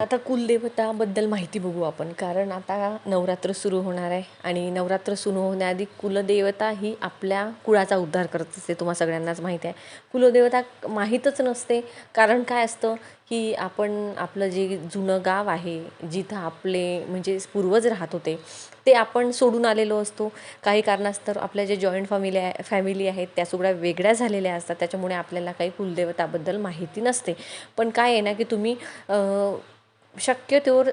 आता कुलदेवताबद्दल माहिती बघू आपण. कारण आता नवरात्र सुरू होणार आहे आणि नवरात्र सुरू होण्याआधी कुलदेवता ही आपल्या कुळाचा उद्धार करत असते. तुम्हा सगळ्यांनाच माहिती आहे. कुलदेवता माहीतच नसते. कारण काय असतं की आपण आपलं जे जुनं गाव आहे जिथं आपले म्हणजे पूर्वज राहत होते ते आपण सोडून आलेलो असतो. काही कारणास्तव आपल्या जे जॉईंट फॅमिली आहे फॅमिली आहेत त्या सगळ्या वेगळ्या झालेल्या असतात. त्याच्यामुळे आपल्याला काही कुलदेवताबद्दल माहिती नसते. पण काय आहे ना की तुम्ही शक्यतोवर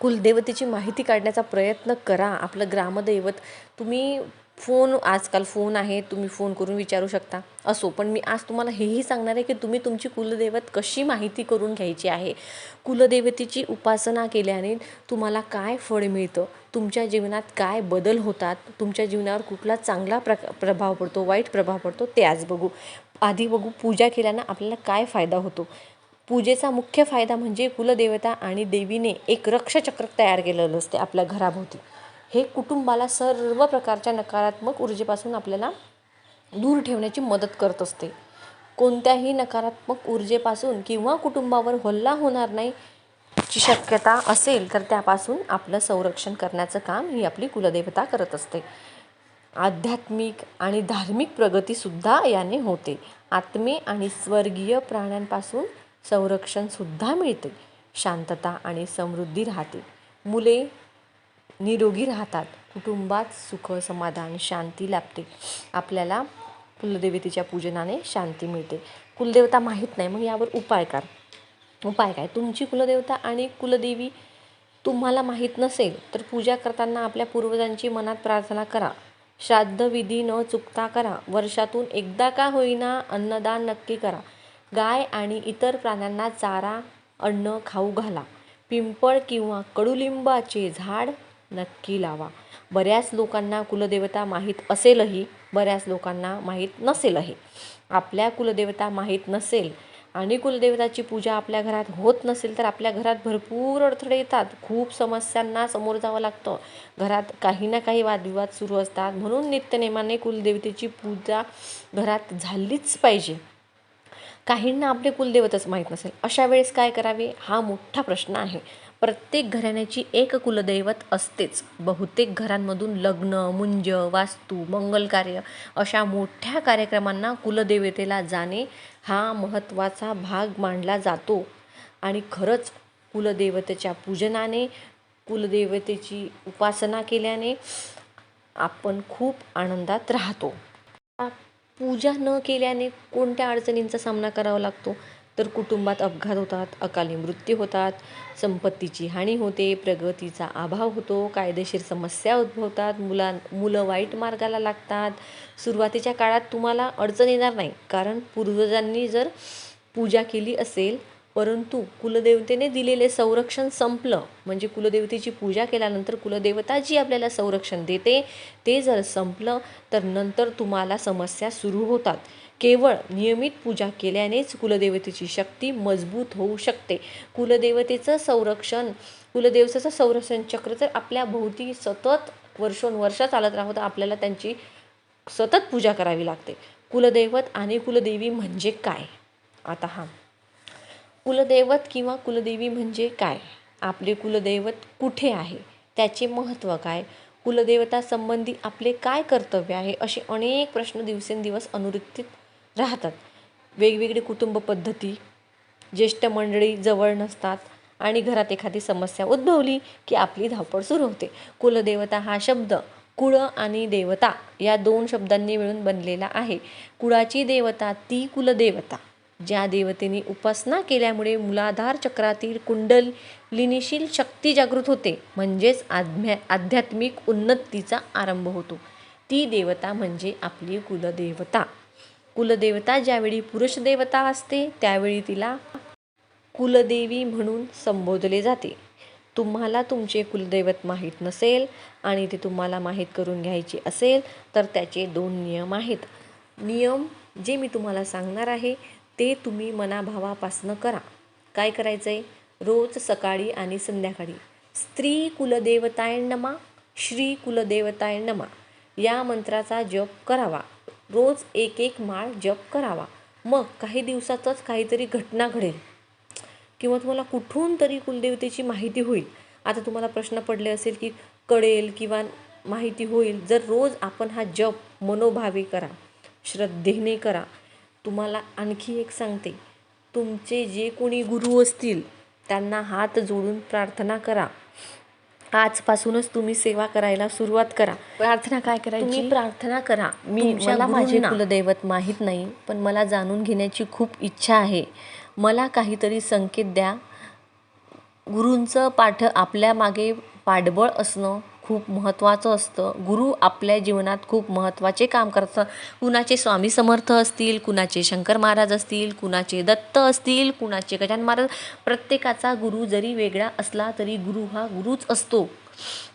कुलदेवतेची माहिती काढण्याचा प्रयत्न करा. आपलं ग्रामदैवत तुम्ही फोन आजकाल फोन आहे तुम्ही फोन करून विचारू शकता. असो पण मी आज तुम्हाला हेही सांगणार आहे की तुम्ही तुमची कुलदैवत कशी माहिती करून घ्यायची आहे? कुलदेवतेची उपासना केल्याने तुम्हाला काय फळ मिळतं? तुमच्या जीवनात काय बदल होतात? तुमच्या जीवनावर कुठला चांगला प्र प्रभाव पडतो वाईट प्रभाव पडतो? ते आज बघू. आधी बघू पूजा केल्यानं आपल्याला काय फायदा होतो? पूजेचा मुख्य फायदा म्हणजे कुलदेवता आणि देवीने एक रक्षचक्र तयार केलेलं असते आपल्या घराभोवती. हे कुटुंबाला सर्व प्रकारच्या नकारात्मक ऊर्जेपासून आपल्याला दूर ठेवण्याची मदत करत असते. कोणत्याही नकारात्मक ऊर्जेपासून किंवा कुटुंबावर हल्ला होणार नाही ची शक्यता असेल तर त्यापासून आपलं संरक्षण करण्याचं काम ही आपली कुलदेवता करत असते. आध्यात्मिक आणि धार्मिक प्रगतीसुद्धा याने होते. आत्मे आणि स्वर्गीय प्राण्यांपासून संरक्षणसुद्धा मिळते. शांतता आणि समृद्धी राहते. मुले निरोगी राहतात. कुटुंबात सुख समाधान शांती लाभते. आपल्याला कुलदेवतेच्या पूजनाने शांती मिळते. कुलदेवता माहीत नाही मग यावर उपाय कर उपाय काय? तुमची कुलदेवता आणि कुलदेवी तुम्हाला माहीत नसेल तर पूजा करताना आपल्या पूर्वजांची मनात प्रार्थना करा. श्राद्धविधी न चुकता करा. वर्षातून एकदा का होईना अन्नदान नक्की करा. गाय आणि इतर प्राण्यांना चारा अन्न खाऊ घाला. पिंपळ किंवा कडुलिंबाचे झाड नक्की लावा. बऱ्याच लोकांना कुलदेवता माहीत असेलही बऱ्याच लोकांना माहीत नसेलही. आपल्या कुलदेवता माहीत नसेल आणि कुलदेवताची पूजा आपल्या घरात होत नसेल तर आपल्या घरात भरपूर अडथळे येतात. खूप समस्यांना समोर जावं लागतं. घरात काही ना काही वादविवाद सुरू असतात. म्हणून नित्यनेमाने कुलदेवतेची पूजा घरात झालीच पाहिजे. काहींना आपले कुलदेवतच माहीत नसेल. अशा वेळेस काय करावे? हा मोठा प्रश्न आहे. प्रत्येक घराण्याची एक कुलदैवत असतेच. बहुतेक घरांमधून लग्न मुंज वास्तू मंगलकार्य अशा मोठ्या कार्यक्रमांना कुलदेवतेला जाणे हा महत्त्वाचा भाग मानला जातो. आणि खरंच कुलदेवतेच्या पूजनाने कुलदेवतेची उपासना केल्याने आपण खूप आनंदात राहतो. पूजा न केल्याने कोणत्या अडचणींचा सामना करावा लागतो? तर कुटुंबात अपघात होतात अकाली मृत्यू होतात संपत्तीची हानी होते प्रगतीचा अभाव होतो कायदेशीर समस्या उद्भवतात मुलां मुलं वाईट मार्गाला लागतात. सुरुवातीच्या काळात तुम्हाला अडचण येणार नाही कारण पूर्वजांनी जर पूजा केली असेल परंतु कुलदेवतेने दिलेले संरक्षण संपलं. म्हणजे कुलदेवतेची पूजा केल्यानंतर कुलदेवता जी आपल्याला संरक्षण देते ते जर संपलं तर नंतर तुम्हाला समस्या सुरू होतात. केवळ नियमित पूजा केल्यानेच कुलदेवतेची शक्ती मजबूत होऊ शकते. कुलदेवतेचं संरक्षण कुलदेवतेचं संरक्षण चक्र तर आपल्या भोवती सतत वर्षोनवर्ष चालत राहतं तर आपल्याला त्यांची सतत पूजा करावी लागते. कुलदैवत आणि कुलदेवी म्हणजे काय? आता हा. कुलदैवत किंवा कुलदेवी म्हणजे काय? आपले कुलदैवत कुठे आहे? त्याचे महत्त्व काय? कुलदेवतासंबंधी आपले काय कर्तव्य आहे? असे अनेक प्रश्न दिवसेंदिवस अनुत्तरित राहतात. वेगवेगळी कुटुंब पद्धती ज्येष्ठ मंडळी जवळ नसतात आणि घरात एखादी समस्या उद्भवली की आपली धावपळ सुरू होते. कुलदेवता हा शब्द कुळ आणि देवता या दोन शब्दांनी मिळून बनलेला आहे. कुळाची देवता ती कुलदेवता. ज्या देवतेने उपासना केल्यामुळे मुलाधार चक्रातील कुंडलिनीशील शक्ती जागृत होते म्हणजेच आध्या आध्यात्मिक उन्नतीचा आरंभ होतो. ती देवता म्हणजे आपली कुलदेवता. कुलदेवता ज्यावेळी पुरुष देवता असते त्यावेळी तिला कुलदेवी म्हणून संबोधले जाते. तुम्हाला तुमचे कुलदैवत माहीत नसेल आणि ते तुम्हाला माहीत करून घ्यायचे असेल तर त्याचे दोन नियम आहेत. नियम जे मी तुम्हाला सांगणार आहे ते तुम्ही मनाभावापासनं करा. काय करायचं आहे रोज सकाळी आणि संध्याकाळी. स्त्री कुलदेवताय नमा श्री कुलदेवताय नमा. या मंत्राचा जप करावा. रोज एक एक माळ जप करावा. मग काही दिवसातच काहीतरी घटना घडेल. किंवा तुम्हाला कुठून तरी कुलदेवतेची माहिती होईल. आता तुम्हाला प्रश्न पडले असेल की कळेल किंवा माहिती होईल. जर रोज आपण हा जप मनोभावे करा श्रद्धेने करा तुम्हाला आणखी एक सांगते. तुमचे जे कोणी गुरु असतील त्यांना हात जोडून प्रार्थना करा. आजपासूनच तुम्ही सेवा करायला सुरुवात करा. प्रार्थना काय करायची? तुम्ही प्रार्थना करा. मी मला माझे. कुलदैवत माहीत नाही पण मला जाणून घेण्याची खूप इच्छा आहे. मला काहीतरी संकेत द्या. गुरूंचं पाठ आपल्या मागे पाठबळ असणं खूप महत्त्वाचं असतं. गुरु आपल्या जीवनात खूप महत्त्वाचे काम करतात कुणाचे स्वामी समर्थ असतील कुणाचे शंकर महाराज असतील कुणाचे दत्त असतील कुणाचे गजान महाराज प्रत्येकाचा गुरु जरी वेगळा असला तरी गुरु हा गुरुच असतो.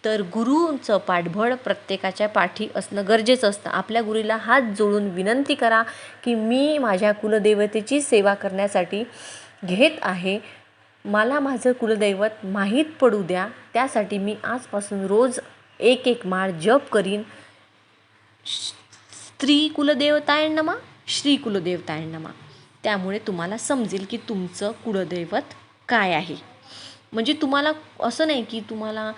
तर गुरुचं पाठबळ प्रत्येकाच्या पाठी असणं गरजेचं असतं. आपल्या गुरुला हात जोडून विनंती करा की मी माझ्या कुलदेवतेची सेवा करण्यासाठी घेत आहे. मला माझं कुलदैवत माहीत पडू द्या. त्यासाठी मी आजपासून रोज एक एक माळ जप करीन. स्त्री कुलदेवताय नमा श्री कुलदेवताय नमा. त्यामुळे तुम्हाला समजेल की तुमचं कुलदैवत काय आहे. म्हणजे तुम्हाला असं नाही की तुम्हाला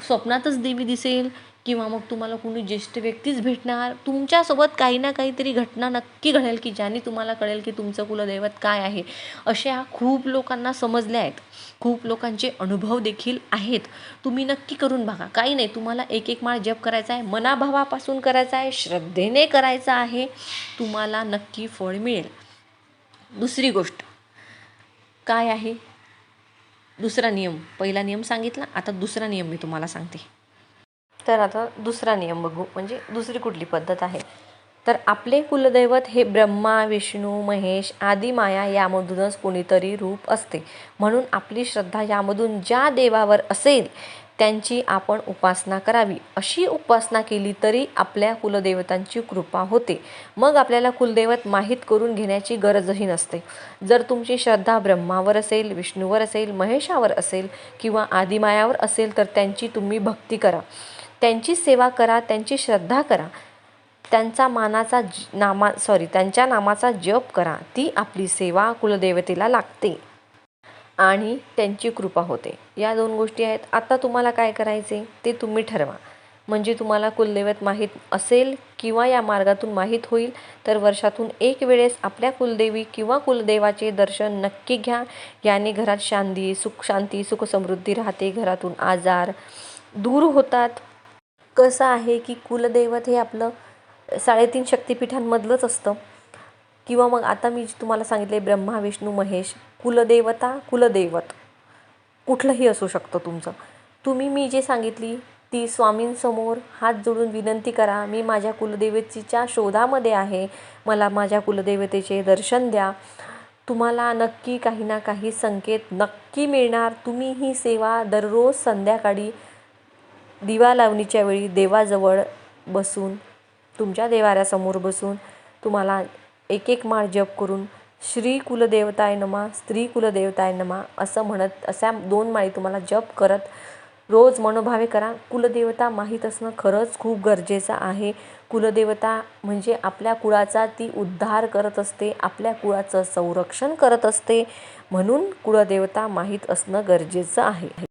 स्वप्नातच देवी दिसेल किंवा मग तुम्हाला कोणी ज्येष्ठ व्यक्तीच भेटणार तुमच्यासोबत काही ना काहीतरी घटना नक्की घडेल की ज्याने तुम्हाला कळेल की तुमचं कुलदैवत काय आहे. अशा खूप लोकांना समजल्या आहेत. खूप लोकांचे अनुभव देखील आहेत. तुम्ही नक्की करून बघा. काही नाही तुम्हाला एक एक माळ जप करायचा आहे मनाभावापासून करायचा आहे श्रद्धेने करायचा आहे तुम्हाला नक्की फळ मिळेल. दुसरी गोष्ट काय आहे? दुसरा नियम. पहिला नियम सांगितला आता दुसरा नियम मी तुम्हाला सांगते. तर आता दुसरा नियम बघू म्हणजे दुसरी कुठली पद्धत आहे? तर आपले कुलदैवत हे ब्रह्मा विष्णू महेश आदी माया यामधूनच कोणीतरी रूप असते. म्हणून आपली श्रद्धा यामधून ज्या देवावर असेल त्यांची आपण उपासना करावी. अशी उपासना केली तरी आपल्या कुलदेवतांची कृपा होते. मग आपल्याला कुलदैवत माहीत करून घेण्याची गरजही नसते. जर तुमची श्रद्धा ब्रह्मावर असेल विष्णूवर असेल महेशावर असेल किंवा आदिमायावर असेल तर त्यांची तुम्ही भक्ती करा. त्यांची सेवा करा त्यांची श्रद्धा करा. त्यांचा मानाचा ज- नामा सॉरी त्यांच्या नामाचा जप करा. ती आपली सेवा कुलदेवतेला लागते. आणि त्यांची कृपा होते. या दोन गोष्टी आहेत. आता तुम्हाला काय करायचे? ते तुम्ही ठरवा. म्हणजे तुम्हाला कुलदैवत माहीत असेल किंवा या मार्गातून माहीत होईल तर वर्षातून एक वेळेस आपल्या कुलदेवी किंवा कुलदेवाचे दर्शन नक्की घ्या. याने घरात शांती सुख शांती सुख समृद्धी राहते. घरातून आजार दूर होतात. कसं आहे की कुलदैवत हे आपलं साडेतीन शक्तिपीठांमधलंच असतं. किंवा मग आता मी तुम्हाला सांगितले ब्रह्मा विष्णू महेश कुलदेवता कुलदैवत कुठलंही असू शकतं तुमचं. तुम्ही मी जे सांगितली ती स्वामींसमोर हात जोडून विनंती करा. मी माझ्या कुलदेवतेच्या शोधामध्ये आहे. मला माझ्या कुलदेवतेचे दर्शन द्या. तुम्हाला नक्की काही ना काही संकेत नक्की मिळणार. तुम्ही ही सेवा दररोज संध्याकाळी दिवा लावणीच्या वेळी देवाजवळ बसून तुमच्या देवाऱ्यासमोर बसून तुम्हाला एक एक माळ जप करून श्री कुलदेवताय नमा स्त्री कुलदेवताय नमा असं म्हणत अशा दोन माळी तुम्हाला जप करत रोज मनोभावे करा. कुलदेवता माहीत असणं खरंच खूप गरजेचं आहे. कुलदेवता म्हणजे आपल्या कुळाचा ती उद्धार करत असते आपल्या कुळाचं संरक्षण करत असते. म्हणून कुलदेवता माहीत असणं गरजेचं आहे.